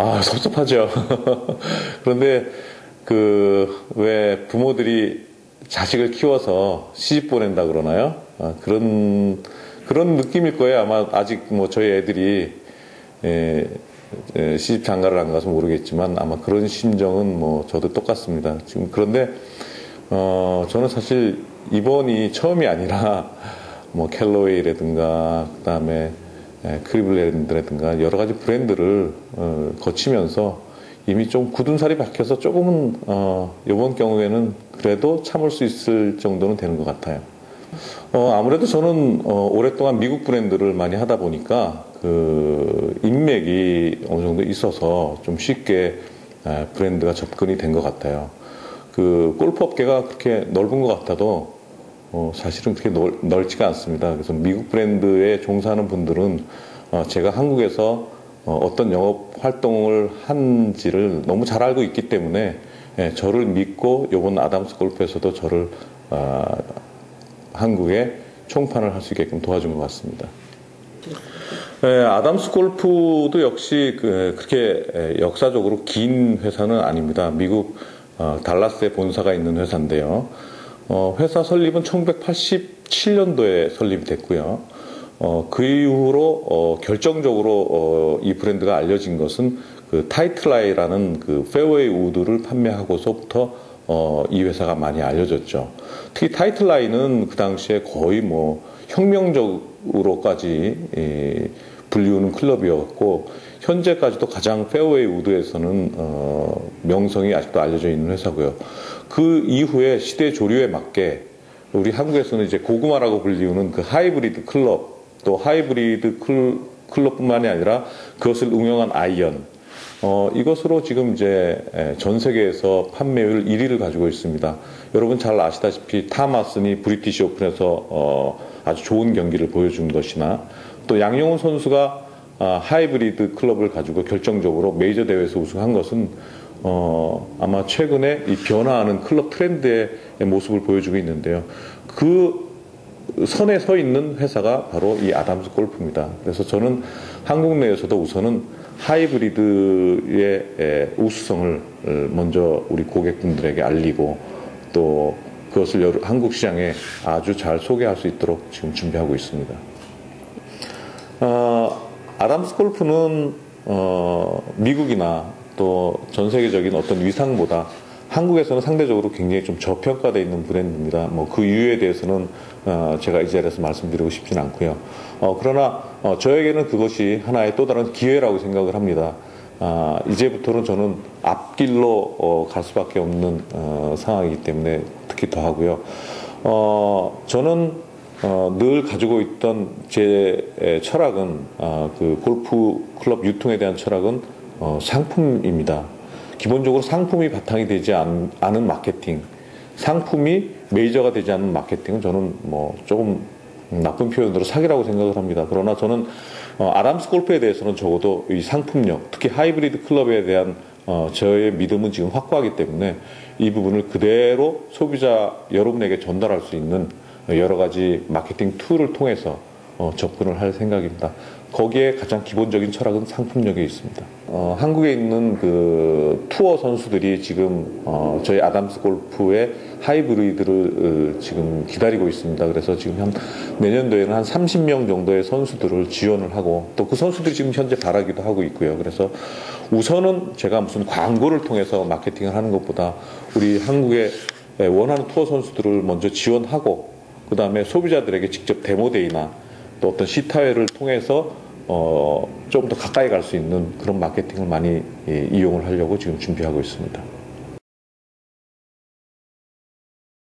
아, 섭섭하죠. 그런데 그 왜 부모들이 자식을 키워서 시집 보낸다 그러나요? 아, 그런 그런 느낌일 거예요. 아마 아직 뭐 저희 애들이 예, 예, 시집 장가를 안 가서 모르겠지만 아마 그런 심정은 뭐 저도 똑같습니다. 지금 그런데 어, 저는 사실 이번이 처음이 아니라 뭐 캘로웨이라든가 그다음에 예, 크리블랜드라든가 여러 가지 브랜드를 어, 거치면서 이미 좀 굳은 살이 박혀서 조금은 어, 이번 경우에는 그래도 참을 수 있을 정도는 되는 것 같아요. 어, 아무래도 저는 어, 오랫동안 미국 브랜드를 많이 하다 보니까 그 인맥이 어느 정도 있어서 좀 쉽게 에, 브랜드가 접근이 된 것 같아요. 그 골프 업계가 그렇게 넓은 것 같아도 어, 사실은 그렇게 넓, 넓지가 않습니다. 그래서 미국 브랜드에 종사하는 분들은 어, 제가 한국에서 어, 어떤 영업 활동을 한지를 너무 잘 알고 있기 때문에 예, 저를 믿고 이번 아담스 골프에서도 저를 어, 한국에 총판을 할 수 있게끔 도와준 것 같습니다. 예, 아담스 골프도 역시 그, 렇게 예, 역사적으로 긴 회사는 아닙니다. 미국 어, 달라스에 본사가 있는 회사인데요. 어, 회사 설립은 1987년도에 설립이 됐고요. 어, 그 이후로 어, 결정적으로 어, 이 브랜드가 알려진 것은 그 타이틀라이라는 그 페어웨이 우드를 판매하고서부터 어, 이 회사가 많이 알려졌죠. 특히 타이틀라이는 그 당시에 거의 뭐 혁명적으로까지 예, 불리우는 클럽이었고 현재까지도 가장 페어웨이 우드에서는 어, 명성이 아직도 알려져 있는 회사고요. 그 이후에 시대 조류에 맞게 우리 한국에서는 이제 고구마라고 불리우는 그 하이브리드 클럽 또 하이브리드 클럽뿐만이 아니라 그것을 응용한 아이언 어, 이것으로 지금 이제 전 세계에서 판매율 1위를 가지고 있습니다. 여러분 잘 아시다시피 타마슨이 브리티시 오픈에서 어, 아주 좋은 경기를 보여준 것이나 또 양용훈 선수가 아, 하이브리드 클럽을 가지고 결정적으로 메이저 대회에서 우승한 것은 어, 아마 최근에 이 변화하는 클럽 트렌드의 모습을 보여주고 있는데요. 그 선에 서 있는 회사가 바로 이 아담스 골프입니다. 그래서 저는 한국 내에서도 우선은 하이브리드의 우수성을 먼저 우리 고객분들에게 알리고 또 그것을 한국 시장에 아주 잘 소개할 수 있도록 지금 준비하고 있습니다. 어, 아담스 골프는 어, 미국이나 또 전 세계적인 어떤 위상보다 한국에서는 상대적으로 굉장히 좀 저평가되어 있는 브랜드입니다. 뭐 그 이유에 대해서는 어, 제가 이 자리에서 말씀드리고 싶진 않고요. 어, 그러나 어, 저에게는 그것이 하나의 또 다른 기회라고 생각을 합니다. 아, 이제부터는 저는 앞길로 어, 갈 수밖에 없는 어, 상황이기 때문에 특히 더 하고요. 어, 저는 어, 늘 가지고 있던 제 철학은 어, 그 골프 클럽 유통에 대한 철학은 어, 상품입니다. 기본적으로 상품이 바탕이 되지 않, 은 마케팅, 상품이 메이저가 되지 않는 마케팅은 저는 뭐 조금 나쁜 표현으로 사기라고 생각을 합니다. 그러나 저는 어, 아담스 골프에 대해서는 적어도 이 상품력, 특히 하이브리드 클럽에 대한 어, 저의 믿음은 지금 확고하기 때문에 이 부분을 그대로 소비자 여러분에게 전달할 수 있는 여러 가지 마케팅 툴을 통해서 어, 접근을 할 생각입니다. 거기에 가장 기본적인 철학은 상품력에 있습니다. 어, 한국에 있는 그 투어 선수들이 지금 어, 저희 아담스 골프의 하이브리드를 어, 지금 기다리고 있습니다. 그래서 지금 한 내년도에는 한 30명 정도의 선수들을 지원을 하고 또 그 선수들이 지금 현재 바라기도 하고 있고요. 그래서 우선은 제가 무슨 광고를 통해서 마케팅을 하는 것보다 우리 한국의 원하는 투어 선수들을 먼저 지원하고 그 다음에 소비자들에게 직접 데모데이나 또 어떤 시타회를 통해서 어, 좀더 가까이 갈 수 있는 그런 마케팅을 많이 예, 이용을 하려고 지금 준비하고 있습니다.